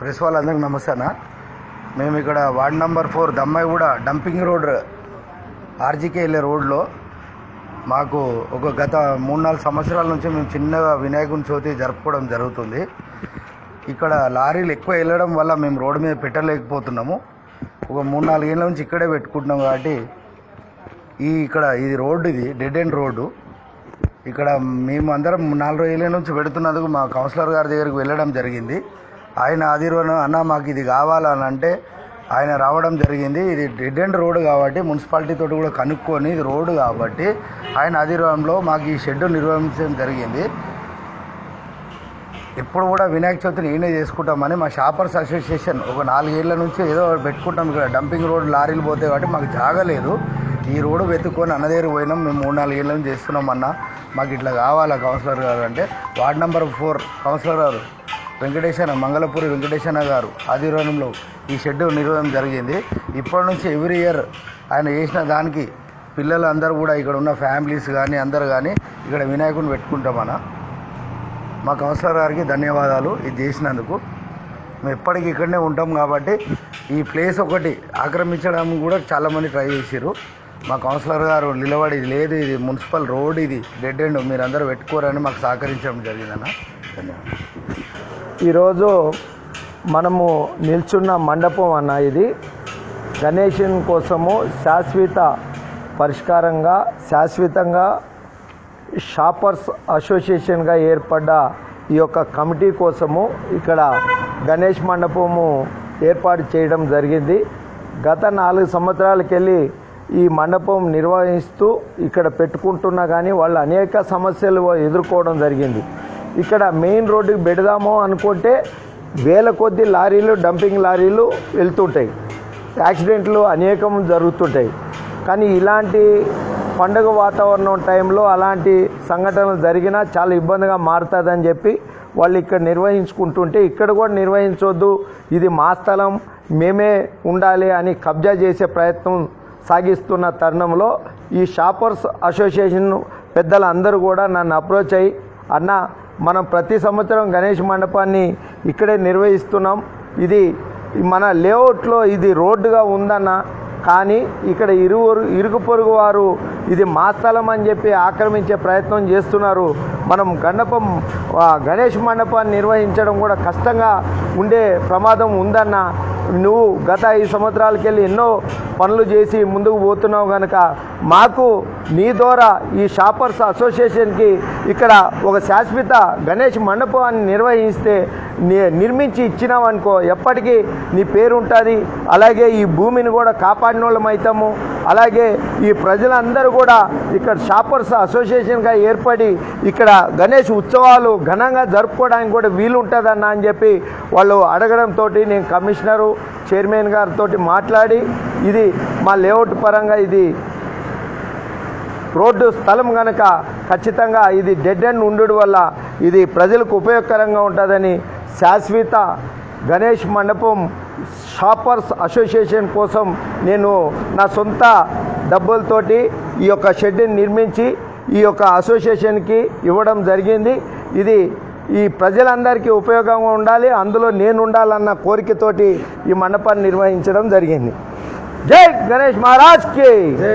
Press నమస్తే నమస్కారం. మేము ఇక్కడ వార్డ్ నెంబర్ ఫోర్ దమ్మాయి కూడా డంపింగ్ రోడ్ ఆర్జీకే వెళ్ళే రోడ్లో మాకు ఒక గత మూడు నాలుగు సంవత్సరాల నుంచి మేము చిన్నగా వినాయకుని చవితి జరుపుకోవడం జరుగుతుంది. ఇక్కడ లారీలు ఎక్కువ వెళ్ళడం వల్ల మేము రోడ్డు మీద పెట్టలేకపోతున్నాము. ఒక మూడు నాలుగేళ్ళ నుంచి ఇక్కడే పెట్టుకుంటున్నాం కాబట్టి ఈ ఇక్కడ ఇది రోడ్డు ఇది డెడ్ ఎండ్ రోడ్డు. ఇక్కడ మేము అందరం నాలుగు ఏళ్ళ నుంచి పెడుతున్నందుకు మా కౌన్సిలర్ గారి దగ్గరికి వెళ్ళడం జరిగింది. ఆయన ఆదిర్వనం అన్న మాకు ఇది కావాలని అంటే ఆయన రావడం జరిగింది. ఇది డెడ్ ఎండ్ రోడ్ కాబట్టి మున్సిపాలిటీ తోటి కూడా కనుక్కొని ఇది రోడ్డు కాబట్టి ఆయన ఆదిరోహంలో మాకు ఈ షెడ్ నిర్వహించడం జరిగింది. ఇప్పుడు కూడా వినాయక చవితిని ఈయనే చేసుకుంటామని మా షాపర్స్ అసోసియేషన్ ఒక నాలుగేళ్ళ నుంచి ఏదో పెట్టుకుంటాం ఇక్కడ. డంపింగ్ రోడ్ లారీలు పోతాయి కాబట్టి మాకు జాగలేదు. ఈ రోడ్డు వెతుక్కొని అన్న దగ్గర పోయినాం. మేము మూడు నాలుగేళ్ళ నుంచి చేస్తున్నాం అన్న. మాకు ఇట్లా కావాలా కౌన్సిలర్ గారు అంటే. వార్డ్ నెంబర్ ఫోర్ కౌన్సిలర్ గారు. వెంకటేశన మంగళపూరి వెంకటేశన గారు ఆధ్వర్యంలో ఈ షెడ్ నిర్వహణ జరిగింది. ఇప్పటి నుంచి ఎవ్రీ ఇయర్ ఆయన చేసిన దానికి పిల్లలు అందరూ కూడా ఇక్కడ ఉన్న ఫ్యామిలీస్ కానీ అందరు కానీ ఇక్కడ వినాయకుని పెట్టుకుంటామన్న మా కౌన్సిలర్ గారికి ధన్యవాదాలు ఇది చేసినందుకు. మేము ఎప్పటికీ ఇక్కడనే ఉంటాం కాబట్టి ఈ ప్లేస్ ఒకటి ఆక్రమించడం కూడా చాలామంది ట్రై చేసారు మా కౌన్సిలర్ గారు నిలబడి ఇది లేదు ఇది మున్సిపల్ రోడ్ ఇది డెడ్ ఎండ్ మీరందరూ పెట్టుకోరని మాకు సహకరించడం జరిగిందన్న. ధన్యవాదాలు. ఈరోజు మనము నిల్చున్న మండపం అన్న ఇది గణేషన్ కోసము శాశ్వత పరిష్కారంగా శాశ్వతంగా షాపర్స్ అసోసియేషన్గా ఏర్పడ్డ ఈ యొక్క కమిటీ కోసము ఇక్కడ గణేష్ మండపము ఏర్పాటు చేయడం జరిగింది. గత నాలుగు సంవత్సరాలకెళ్ళి ఈ మండపం నిర్వహిస్తూ ఇక్కడ పెట్టుకుంటున్నా కానీ వాళ్ళు అనేక సమస్యలు ఎదుర్కోవడం జరిగింది. ఇక్కడ మెయిన్ రోడ్డుకి పెడదాము అనుకుంటే వేల కొద్ది లారీలు డంపింగ్ లారీలు వెళ్తుంటాయి. యాక్సిడెంట్లు అనేకం జరుగుతుంటాయి. కానీ ఇలాంటి పండుగ వాతావరణం టైంలో అలాంటి సంఘటనలు జరిగినా చాలా ఇబ్బందిగా మారుతుందని చెప్పి వాళ్ళు ఇక్కడ నిర్వహించుకుంటుంటే ఇక్కడ కూడా నిర్వహించవద్దు ఇది మా స్థలం మేమే ఉండాలి అని కబ్జా చేసే ప్రయత్నం సాగిస్తున్న తరుణంలో ఈ షాపర్స్ అసోసియేషన్ పెద్దలందరూ కూడా నన్ను అప్రోచ్ అయ్యి అన్న మనం ప్రతి సంవత్సరం గణేష్ మండపాన్ని ఇక్కడే నిర్వహిస్తున్నాం. ఇది మన లేఅవుట్లో ఇది రోడ్డుగా ఉందన్న కానీ ఇక్కడ ఇరువురు ఇరుగు పొరుగు వారు ఇది మా స్థలం అని చెప్పి ఆక్రమించే ప్రయత్నం చేస్తున్నారు. మనం గణపం గణేష్ మండపాన్ని నిర్వహించడం కూడా కష్టంగా ఉండే ప్రమాదం ఉందన్న నువ్వు గత ఐదు సంవత్సరాలకెళ్ళి ఎన్నో పనులు చేసి ముందుకు పోతున్నావు కనుక మాకు నీ ద్వారా ఈ షాపర్స్ అసోసియేషన్కి ఇక్కడ ఒక శాశ్వత గణేష్ మండపాన్ని నిర్వహిస్తే ని- నిర్మించి ఇచ్చినావనుకో ఎప్పటికీ నీ పేరు ఉంటుంది అలాగే ఈ భూమిని కూడా కాపాడిన వాళ్ళం అవుతాము అలాగే ఈ ప్రజలందరూ కూడా ఇక్కడ షాపర్స్ అసోసియేషన్గా ఏర్పడి ఇక్కడ గణేష్ ఉత్సవాలు ఘనంగా జరుపుకోవడానికి కూడా వీలుంటుందన్న అని చెప్పి వాళ్ళు అడగడంతో నేను కమిషనరు చైర్మన్ గారితో మాట్లాడి ఇది మా లేఅవుట్ పరంగా ఇది రోడ్డు స్థలం కనుక ఖచ్చితంగా ఇది డెడ్ అండ్ ఉండడం వల్ల ఇది ప్రజలకు ఉపయోగకరంగా ఉంటుందని శాశ్వత గణేష్ మండపం షాపర్స్ అసోసియేషన్ కోసం నేను నా సొంత డబ్బులతోటి ఈ యొక్క షెడ్ని నిర్మించి ఈ యొక్క అసోసియేషన్కి ఇవ్వడం జరిగింది. ఇది ఈ ప్రజలందరికీ ఉపయోగంగా ఉండాలి అందులో నేను ఉండాలన్న కోరికతోటి ఈ మండపాన్ని నిర్వహించడం జరిగింది. జై గణేష్ మహారాజ్కి జై!